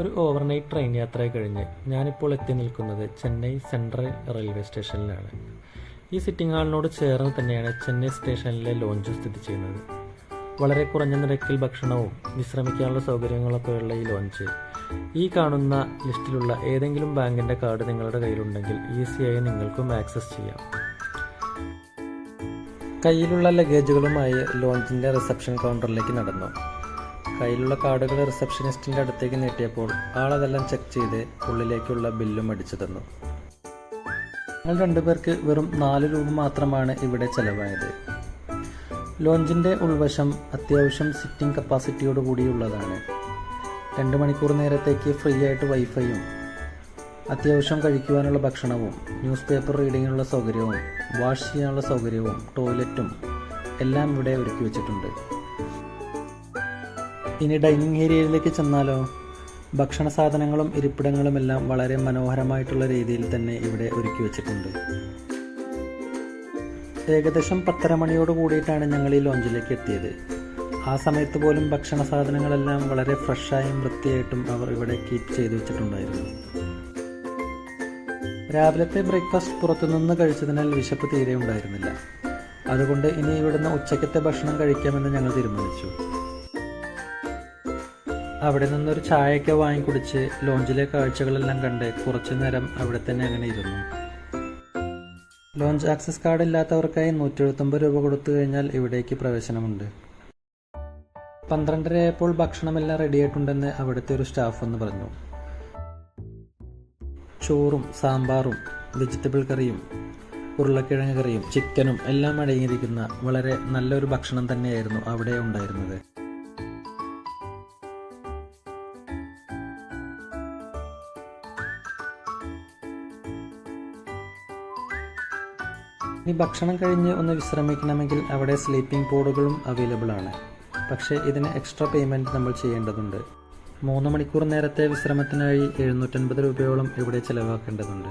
ഒരു overnight train യാത്ര കഴിഞ്ഞ് ഞാനിപ്പോൾ എത്തി നിൽക്കുന്നത് ചെന്നൈ സെൻട്രൽ റെയിൽവേ സ്റ്റേഷനിലാണ് ഈ സിറ്റിംഗ് ഹാളിനോട് ചേർന്ന് തന്നെയാണ് ചെന്നൈ സ്റ്റേഷനിലെ ലോഞ്ച് സ്ഥിതി ചെയ്യുന്നത്. വളരെ കുറഞ്ഞ നിരക്കിൽ ഭക്ഷണവും വിശ്രമിക്കാനുള്ള സൗകര്യങ്ങളൊക്കെ ഉള്ള ഈ ലോഞ്ച് ഈ കാണുന്ന ലിസ്റ്റിലുള്ള ഏതെങ്കിലും ബാങ്കിന്റെ കാർഡ് നിങ്ങളുടെ കയ്യിലുണ്ടെങ്കിൽ ഈസിയായി നിങ്ങൾക്കും ആക്സസ് ചെയ്യാം. കയ്യിലുള്ള ലഗേജുകളുമായി ലോഞ്ചിന്റെ റിസപ്ഷൻ കൗണ്ടറിലേക്ക് നടന്നു. കയ്യിലുള്ള കാർഡുകൾ റിസപ്ഷനിസ്റ്റിന്റെ അടുത്തേക്ക് നീട്ടിയപ്പോൾ ആളതെല്ലാം ചെക്ക് ചെയ്ത് ഉള്ളിലേക്കുള്ള ബില്ലും അടിച്ചു തന്നു. ഞങ്ങൾ രണ്ടുപേർക്ക് വെറും നാല് രൂപ മാത്രമാണ് ഇവിടെ ചെലവായത്. ലോഞ്ചിന്റെ ഉൾവശം അത്യാവശ്യം സിറ്റിംഗ് കപ്പാസിറ്റിയോട് കൂടിയുള്ളതാണ് രണ്ട് മണിക്കൂർ നേരത്തേക്ക് ഫ്രീ ആയിട്ട് വൈഫൈയും അത്യാവശ്യം കഴിക്കുവാനുള്ള ഭക്ഷണവും ന്യൂസ് പേപ്പർ റീഡിങ്ങിനുള്ള സൗകര്യവും വാഷ് ചെയ്യാനുള്ള സൗകര്യവും ടോയ്ലറ്റും എല്ലാം ഇവിടെ ഒരുക്കി വെച്ചിട്ടുണ്ട്. ഇനി ഡൈനിങ് ഏരിയയിലേക്ക് ചെന്നാലോ? ഭക്ഷണ സാധനങ്ങളും ഇരിപ്പിടങ്ങളും എല്ലാം വളരെ മനോഹരമായിട്ടുള്ള രീതിയിൽ തന്നെ ഇവിടെ ഒരുക്കി വെച്ചിട്ടുണ്ട്. ഏകദേശം പത്തര മണിയോട് കൂടിയിട്ടാണ് ഞങ്ങൾ ഈ ലോഞ്ചിലേക്ക് എത്തിയത്. ആ സമയത്ത് പോലും ഭക്ഷണ സാധനങ്ങളെല്ലാം വളരെ ഫ്രഷായും വൃത്തിയായിട്ടും അവർ ഇവിടെ കീപ്പ് ചെയ്തു വെച്ചിട്ടുണ്ടായിരുന്നു. രാവിലത്തെ ബ്രേക്ക്ഫാസ്റ്റ് പുറത്തുനിന്ന് കഴിച്ചതിനാൽ വിശപ്പ് തീരെ ഉണ്ടായിരുന്നില്ല. അതുകൊണ്ട് ഇനി ഇവിടുന്ന് ഉച്ചക്കത്തെ ഭക്ഷണം കഴിക്കാമെന്ന് ഞങ്ങൾ തീരുമാനിച്ചു. അവിടെ നിന്നൊരു ചായയൊക്കെ വാങ്ങി കുടിച്ച് ലോഞ്ചിലെ കാഴ്ചകളെല്ലാം കണ്ട് കുറച്ചു നേരം അവിടെ തന്നെ അങ്ങനെ ഇരുന്നു. ലോഞ്ച് ആക്സസ് കാർഡ് ഇല്ലാത്തവർക്കായി നൂറ്റി എഴുപത്തൊമ്പത് രൂപ കൊടുത്തു കഴിഞ്ഞാൽ ഇവിടേക്ക് പ്രവേശനമുണ്ട്. പന്ത്രണ്ടരയായപ്പോൾ ഭക്ഷണമെല്ലാം റെഡിയായിട്ടുണ്ടെന്ന് അവിടുത്തെ ഒരു സ്റ്റാഫ് ഒന്ന് പറഞ്ഞു. ചോറും സാമ്പാറും വെജിറ്റബിൾ കറിയും ഉരുളക്കിഴങ്ങ് കറിയും ചിക്കനും എല്ലാം അടങ്ങിയിരിക്കുന്ന വളരെ നല്ലൊരു ഭക്ഷണം തന്നെയായിരുന്നു അവിടെ ഉണ്ടായിരുന്നത്. ഈ ഭക്ഷണം കഴിഞ്ഞ് ഒന്ന് വിശ്രമിക്കണമെങ്കിൽ അവിടെ സ്ലീപ്പിംഗ് പോഡുകളും അവൈലബിൾ ആണ്. പക്ഷേ ഇതിന് എക്സ്ട്രാ പേയ്മെന്റ് നമ്മൾ ചെയ്യേണ്ടതുണ്ട്. മൂന്ന് മണിക്കൂർ നേരത്തെ വിശ്രമത്തിനായി എഴുന്നൂറ്റൻപത് രൂപയോളം ഇവിടെ ചിലവാക്കേണ്ടതുണ്ട്.